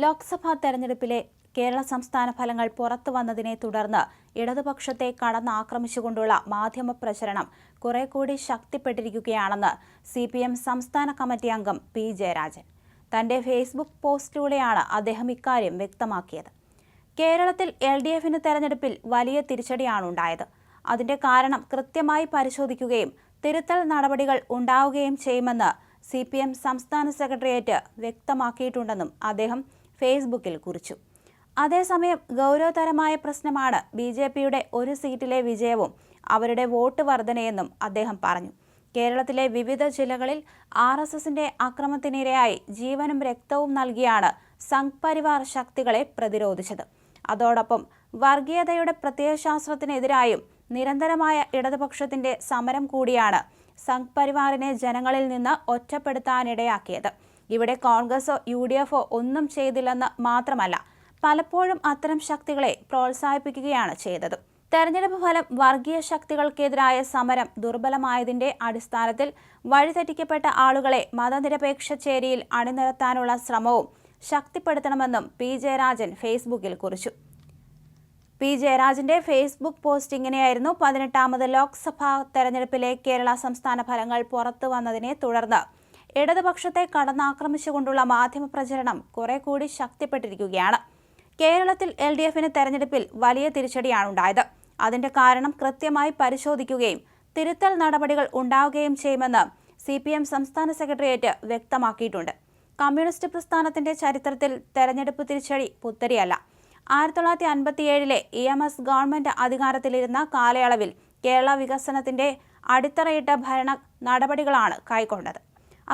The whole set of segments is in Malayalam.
ലോക്സഭാ തെരഞ്ഞെടുപ്പിലെ കേരള സംസ്ഥാന ഫലങ്ങൾ പുറത്തു വന്നതിനെ തുടർന്ന് ഇടതുപക്ഷത്തെ കടന്നാക്രമിച്ചുകൊണ്ടുള്ള മാധ്യമ പ്രചരണം കുറെ കൂടി ശക്തിപ്പെട്ടിരിക്കുകയാണെന്ന് സി പി എം സംസ്ഥാന കമ്മിറ്റി അംഗം പി ജയരാജൻ. തന്റെ ഫേസ്ബുക്ക് പോസ്റ്റിലൂടെയാണ് അദ്ദേഹം ഇക്കാര്യം വ്യക്തമാക്കിയത്. കേരളത്തിൽ എൽ ഡി എഫിന് തെരഞ്ഞെടുപ്പിൽ വലിയ തിരിച്ചടിയാണുണ്ടായത് അതിന്റെ കാരണം കൃത്യമായി പരിശോധിക്കുകയും തിരുത്തൽ നടപടികൾ ഉണ്ടാവുകയും ചെയ്യുമെന്ന് സി പി എം സംസ്ഥാന സെക്രട്ടേറിയറ്റ് വ്യക്തമാക്കിയിട്ടുണ്ടെന്നും അദ്ദേഹം ഫേസ്ബുക്കിൽ കുറിച്ചു. അതേസമയം ഗൗരവതരമായ പ്രശ്നമാണ് ബി ജെ പിയുടെ ഒരു സീറ്റിലെ വിജയവും അവരുടെ വോട്ട് വർധനയെന്നും അദ്ദേഹം പറഞ്ഞു. കേരളത്തിലെ വിവിധ ജില്ലകളിൽ ആർ എസ് എസിന്റെ അക്രമത്തിനിരയായി ജീവനും രക്തവും നൽകിയാണ് സംഘ് പരിവാർ ശക്തികളെ പ്രതിരോധിച്ചത്. അതോടൊപ്പം വർഗീയതയുടെ പ്രത്യയശാസ്ത്രത്തിനെതിരായും നിരന്തരമായ ഇടതുപക്ഷത്തിന്റെ സമരം കൂടിയാണ് സംഘ് പരിവാറിനെ ജനങ്ങളിൽ നിന്ന് ഒറ്റപ്പെടുത്താനിടയാക്കിയത്. ഇവിടെ കോൺഗ്രസോ യു ഡി എഫോ ഒന്നും ചെയ്തില്ലെന്ന് മാത്രമല്ല പലപ്പോഴും അത്തരം ശക്തികളെ പ്രോത്സാഹിപ്പിക്കുകയാണ് ചെയ്തത്. തെരഞ്ഞെടുപ്പ് ഫലം വർഗീയ ശക്തികൾക്കെതിരായ സമരം ദുർബലമായതിന്റെ അടിസ്ഥാനത്തിൽ വഴിതെറ്റിക്കപ്പെട്ട ആളുകളെ മതനിരപേക്ഷ ചേരിയിൽ അണിനിരത്താനുള്ള ശ്രമവും ശക്തിപ്പെടുത്തണമെന്നും പി ജയരാജൻ ഫേസ്ബുക്കിൽ കുറിച്ചു. പി ജയരാജന്റെ ഫേസ്ബുക്ക് പോസ്റ്റ് ഇങ്ങനെയായിരുന്നു പതിനെട്ടാമത് ലോക്സഭാ തെരഞ്ഞെടുപ്പിലെ കേരള സംസ്ഥാന ഫലങ്ങൾ പുറത്തു വന്നതിനെ തുടർന്ന് ഇടതുപക്ഷത്തെ കടന്നാക്രമിച്ചുകൊണ്ടുള്ള മാധ്യമപ്രചരണം കുറെ കൂടി ശക്തിപ്പെട്ടിരിക്കുകയാണ്. കേരളത്തിൽ എൽ ഡി എഫിന് തെരഞ്ഞെടുപ്പിൽ വലിയ തിരിച്ചടിയാണുണ്ടായത് അതിന്റെ കാരണം കൃത്യമായി പരിശോധിക്കുകയും തിരുത്തൽ നടപടികൾ ഉണ്ടാവുകയും ചെയ്യുമെന്ന് സി പി എം സംസ്ഥാന സെക്രട്ടേറിയറ്റ് വ്യക്തമാക്കിയിട്ടുണ്ട്. കമ്മ്യൂണിസ്റ്റ് പ്രസ്ഥാനത്തിന്റെ ചരിത്രത്തിൽ തെരഞ്ഞെടുപ്പ് തിരിച്ചടി പുത്തരിയല്ല. ആയിരത്തി തൊള്ളായിരത്തി അൻപത്തിയേഴിലെ ഇ എം എസ് ഗവൺമെന്റ് അധികാരത്തിലിരുന്ന കാലയളവിൽ കേരള വികസനത്തിന്റെ അടിത്തറയിട്ട ഭരണ നടപടികളാണ് കൈക്കൊണ്ടത്.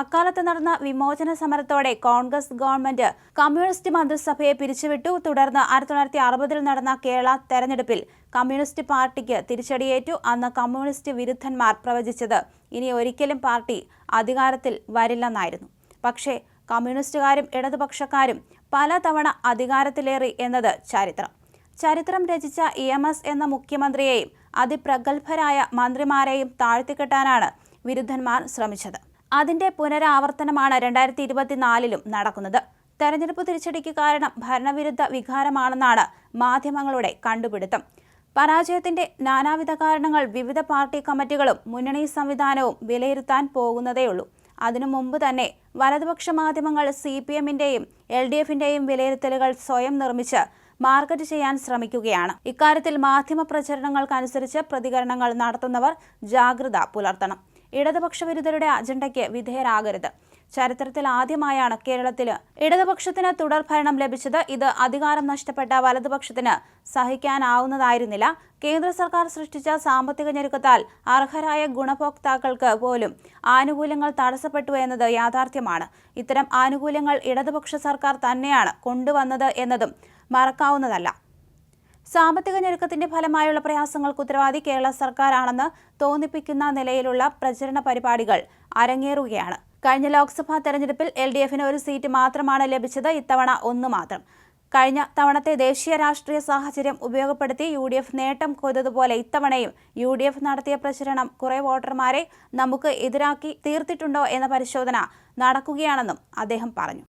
അക്കാലത്ത് നടന്ന വിമോചന സമരത്തോടെ കോൺഗ്രസ് ഗവൺമെന്റ് കമ്മ്യൂണിസ്റ്റ് മന്ത്രിസഭയെ പിരിച്ചുവിട്ടു. തുടർന്ന് ആയിരത്തി തൊള്ളായിരത്തി അറുപതിൽ നടന്ന കേരള തെരഞ്ഞെടുപ്പിൽ കമ്മ്യൂണിസ്റ്റ് പാർട്ടിക്ക് തിരിച്ചടിയേറ്റു അന്ന് കമ്മ്യൂണിസ്റ്റ് വിരുദ്ധന്മാർ പ്രവചിച്ചത്. ഇനി ഒരിക്കലും പാർട്ടി അധികാരത്തിൽ വരില്ലെന്നായിരുന്നു. പക്ഷേ കമ്മ്യൂണിസ്റ്റുകാരും ഇടതുപക്ഷക്കാരും പലതവണ അധികാരത്തിലേറി എന്നത് ചരിത്രം. ചരിത്രം രചിച്ച ഇ എം എസ് എന്ന മുഖ്യമന്ത്രിയെയും അതിപ്രഗത്ഭരായ മന്ത്രിമാരെയും താഴ്ത്തിക്കെട്ടാനാണ് വിരുദ്ധന്മാർ ശ്രമിച്ചത്. അതിന്റെ പുനരാവർത്തനമാണ് രണ്ടായിരത്തി ഇരുപത്തിനാലിലും നടക്കുന്നത്. തെരഞ്ഞെടുപ്പ് തിരിച്ചടിക്ക് കാരണം ഭരണവിരുദ്ധ വികാരമാണെന്നാണ് മാധ്യമങ്ങളുടെ കണ്ടുപിടുത്തം. പരാജയത്തിന്റെ നാനാവിധ കാരണങ്ങൾ വിവിധ പാർട്ടി കമ്മിറ്റികളും മുന്നണി സംവിധാനവും വിലയിരുത്താൻ പോകുന്നതേയുള്ളൂ. അതിനു മുമ്പ് തന്നെ വലതുപക്ഷ മാധ്യമങ്ങൾ സി പി എമ്മിന്റെയും എൽ ഡി എഫിന്റെയും വിലയിരുത്തലുകൾ സ്വയം നിർമ്മിച്ച് മാർക്കറ്റ് ചെയ്യാൻ ശ്രമിക്കുകയാണ്. ഇക്കാര്യത്തിൽ മാധ്യമ പ്രചരണങ്ങൾക്കനുസരിച്ച് പ്രതികരണങ്ങൾ നടത്തുന്നവർ ജാഗ്രത പുലർത്തണം. ഇടതുപക്ഷ വിരുദ്ധരുടെ അജണ്ടയ്ക്ക് വിധേയരാകരുത്. ചരിത്രത്തിൽ ആദ്യമായാണ് കേരളത്തിൽ ഇടതുപക്ഷത്തിന് തുടർഭരണം ലഭിച്ചത്. ഇത് അധികാരം നഷ്ടപ്പെട്ട വലതുപക്ഷത്തിന് സഹിക്കാനാവുന്നതായിരുന്നില്ല. കേന്ദ്ര സർക്കാർ സൃഷ്ടിച്ച സാമ്പത്തിക ഞെരുക്കത്താൽ അർഹരായ ഗുണഭോക്താക്കൾക്ക് പോലും ആനുകൂല്യങ്ങൾ തടസ്സപ്പെട്ടു എന്നത് യാഥാർത്ഥ്യമാണ്. ഇത്തരം ആനുകൂല്യങ്ങൾ ഇടതുപക്ഷ സർക്കാർ തന്നെയാണ് കൊണ്ടുവന്നത് എന്നതും മറക്കാവുന്നതല്ല. സാമ്പത്തിക ഞെരുക്കത്തിന്റെ ഫലമായുള്ള പ്രയാസങ്ങൾക്ക് ഉത്തരവാദി കേരള സർക്കാരാണെന്ന് തോന്നിപ്പിക്കുന്ന നിലയിലുള്ള പ്രചരണ പരിപാടികൾ അരങ്ങേറുകയാണ്. കഴിഞ്ഞ ലോക്സഭാ തെരഞ്ഞെടുപ്പിൽ എൽ ഡി എഫിന് ഒരു സീറ്റ് മാത്രമാണ് ലഭിച്ചത് ഇത്തവണ ഒന്ന് മാത്രം. കഴിഞ്ഞ തവണത്തെ ദേശീയ രാഷ്ട്രീയ സാഹചര്യം ഉപയോഗപ്പെടുത്തി യു ഡി എഫ് നേട്ടം കൊയ്തതുപോലെ ഇത്തവണയും യു ഡി എഫ് നടത്തിയ പ്രചരണം കുറെ വോട്ടർമാരെ നമുക്ക് എതിരാക്കി തീർത്തിട്ടുണ്ടോ എന്ന പരിശോധന നടക്കുകയാണെന്നും അദ്ദേഹം പറഞ്ഞു.